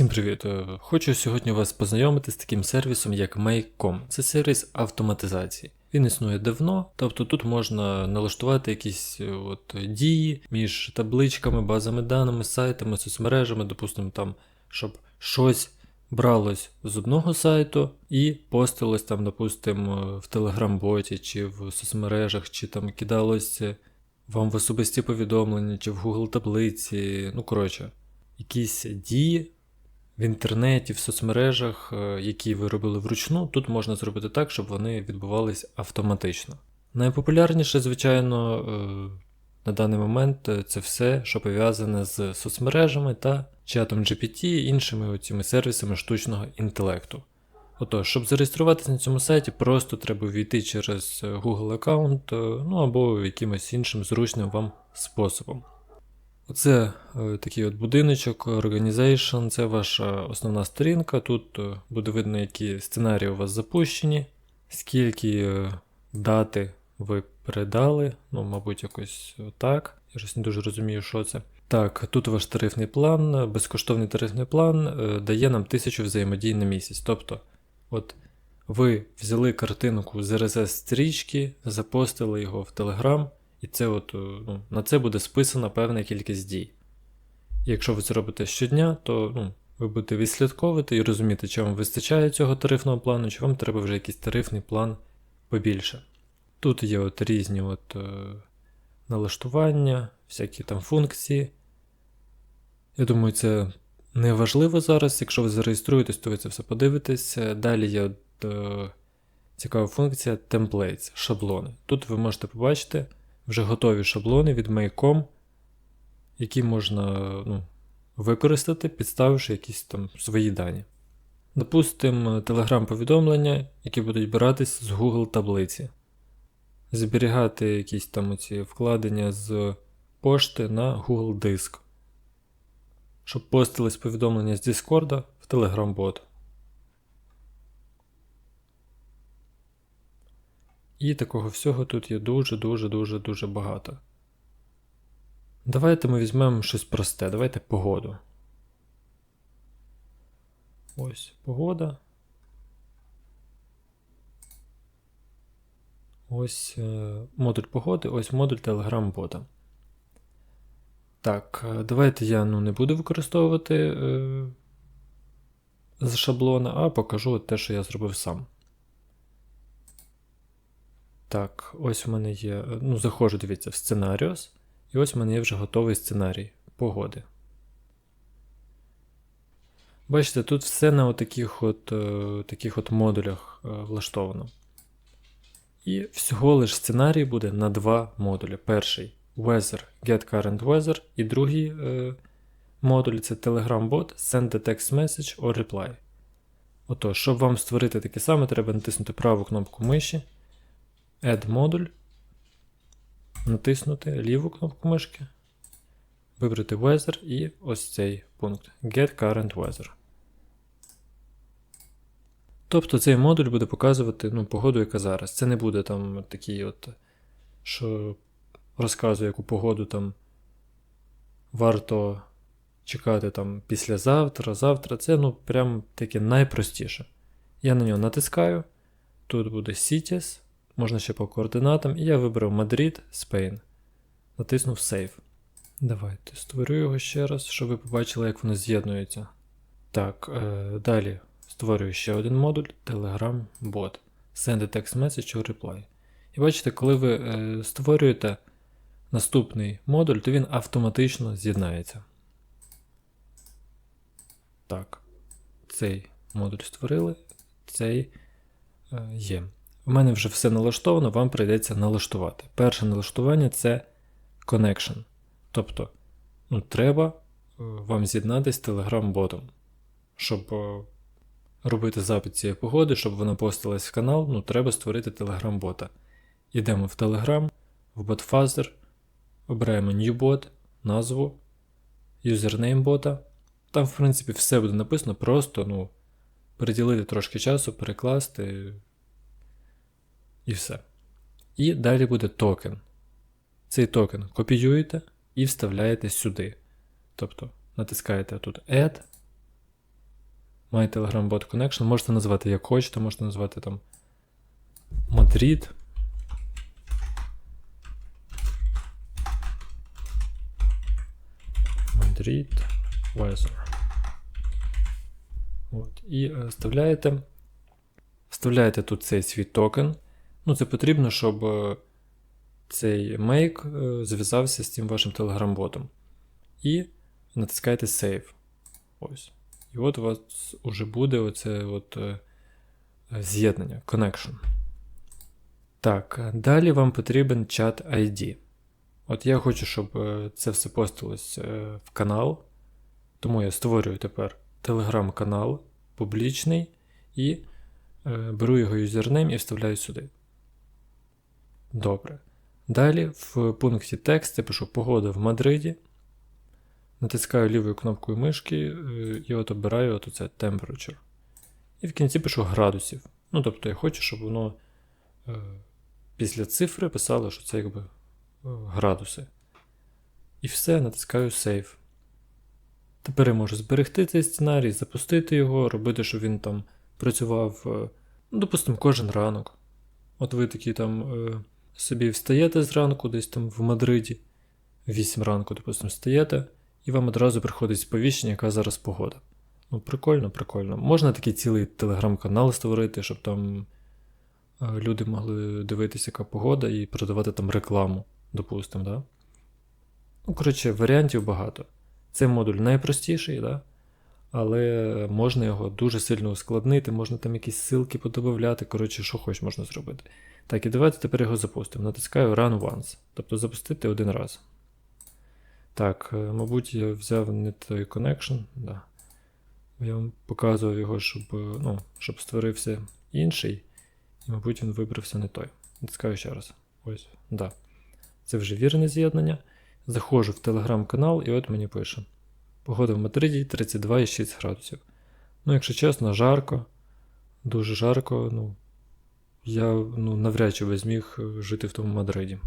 Всім привіт! Е, Хочу сьогодні вас познайомити з таким сервісом, як Make.com. Це сервіс автоматизації. Він існує давно, тобто тут можна налаштувати якісь е, от дії між табличками, базами даними, сайтами, соцмережами, допустимо, там, щоб щось бралось з одного сайту і постилось там, допустимо, в Telegram-боті, чи в соцмережах, чи там кидалось вам в особисті повідомлення, чи в Google таблиці. Ну, коротше, якісь дії в інтернеті, в соцмережах, е, які ви робили вручну, тут можна зробити так, щоб вони відбувались автоматично. Найпопулярніше, звичайно, е, на даний момент е, це все, що пов'язане з соцмережами та чатом GPT і іншими цими сервісами штучного інтелекту. Отож, щоб зареєструватися на цьому сайті, просто треба ввійти через Google аккаунт, ну або якимось іншим зручним вам способом. Оце е, такий от будиночок, Organization, це ваша основна сторінка. Тут е, буде видно, які сценарії у вас запущені, скільки е, дати ви передали, ну, мабуть, якось так. Я ж не дуже розумію, що це. Так, тут ваш тарифний план, безкоштовний тарифний план дає нам 1000 взаємодій на місяць. Тобто, от ви взяли картинку з RSS стрічки, запостили його в Telegram. І це от, е, ну, на це буде списана певна кількість дій. Якщо ви це робите щодня, то ну, ви будете відслідковувати і розуміти, чи вам вистачає цього тарифного плану, чи вам треба вже якийсь тарифний план побільше. Тут є от різні от, е, налаштування, всякі там функції. Я думаю, це не важливо зараз. Якщо ви зареєструєтесь, то ви це все подивитесь. Далі є от, е, цікава функція templates, шаблони. Тут ви можете побачити вже готові шаблони від Make.com, які можна ну, використати, підставивши якісь там свої дані. Допустимо, Telegram-повідомлення, які будуть братись з Google таблиці. Зберігати якісь там оці вкладення з пошти на Google диск. Щоб постились повідомлення з Discord в Telegram-бот. І такого всього тут є дуже-дуже-дуже-дуже багато. Давайте ми візьмемо щось просте. Давайте погоду. Ось погода. Ось е, модуль погоди, ось модуль Telegram бота. Так, е, давайте я ну, не буду використовувати е, з шаблона, а покажу те, що я зробив сам. Так, ось в мене є. Ну, заходжу, дивіться, в сценаріус. І ось в мене є вже готовий сценарій погоди. Бачите, тут все на таких от, е, таких от модулях е, влаштовано. І всього лиш сценарій буде на два модулі. Перший Weather, Get Current Weather, і другий е, модуль це Telegram-bot, Send the text message or reply. Отож, щоб вам створити таке саме, треба натиснути праву кнопку миші. Add модуль, натиснути ліву кнопку мишки, вибрати Weather і ось цей пункт Get Current Weather. Тобто цей модуль буде показувати ну, погоду, яка зараз. Це не буде там такий, от, що розказує, яку погоду там варто чекати там післязавтра, завтра. Це ну, прям таке найпростіше. Я на нього натискаю. Тут буде CITES. Можна ще по координатам, і я вибрав Мадрид, Spain. Натиснув Save. Давайте створю його ще раз, щоб ви побачили, як воно з'єднується. Так, е, далі створюю ще один модуль Telegram Bot. Send a text message or reply. І бачите, коли ви е, створюєте наступний модуль, то він автоматично з'єднається. Так, цей модуль створили, цей е, є. У мене вже все налаштовано, вам прийдеться налаштувати. Перше налаштування це connection. Тобто, ну, треба е, вам з'єднатися з Telegram-ботом, щоб е, робити запит цієї погоди, щоб вона постилась в канал, ну, треба створити Telegram-бота. Йдемо в Telegram, в BotFuzzer, обираємо New Bot, назву, юзернейм бота. Там, в принципі, все буде написано, просто ну, приділити трошки часу, перекласти. І все. І далі буде токен. Цей токен копіюєте і вставляєте сюди. Тобто натискаєте тут Add, My Telegram Bot Connection. Можете назвати як хочете, можете назвати там Мадрид. Мадрид Weather. От. І е, вставляєте, вставляєте тут цей свій токен. Ну, це потрібно, щоб е, цей make е, зв'язався з цим вашим Telegram-ботом. І натискаєте Save. Ось. І от у вас вже буде оце от е, з'єднання, connection. Так, далі вам потрібен чат ID. От я хочу, щоб це все постилось в канал. Тому я створюю тепер телеграм-канал публічний і беру його юзернейм і вставляю сюди. Добре. Далі в пункті текст я пишу погода в Мадриді. Натискаю лівою кнопкою мишки е, і от обираю от оце temperature. І в кінці пишу градусів. Ну, тобто я хочу, щоб воно е, після цифри писало, що це якби е, градуси. І все, натискаю Save. Тепер я можу зберегти цей сценарій, запустити його, робити, щоб він там працював, ну, допустимо, кожен ранок. От ви такі там собі встаєте зранку, десь там в Мадриді, 8 ранку, допустимо, встаєте, і вам одразу приходить сповіщення, яка зараз погода. Ну, прикольно, прикольно. Можна такий цілий телеграм-канал створити, щоб там е, люди могли дивитися, яка погода, і продавати там рекламу, допустимо, да? Ну, коротше, варіантів багато. Цей модуль найпростіший, да? Але можна його дуже сильно ускладнити, можна там якісь ссылки подобавляти, коротше, що хоч можна зробити. Так, і давайте тепер його запустимо. Натискаю Run Once, тобто запустити один раз. Так, е, мабуть, я взяв не той connection. Да. Я вам показував його, щоб, е, ну, щоб створився інший. І, мабуть, він вибрався не той. Натискаю ще раз. Ось, да. Це вже вірне з'єднання. Заходжу в телеграм-канал, і от мені пише: Погода в Мадриді 32,6 градусів. Ну, якщо чесно, жарко, дуже жарко. Ну, я ну, навряд чи би зміг е, жити в тому Мадриді.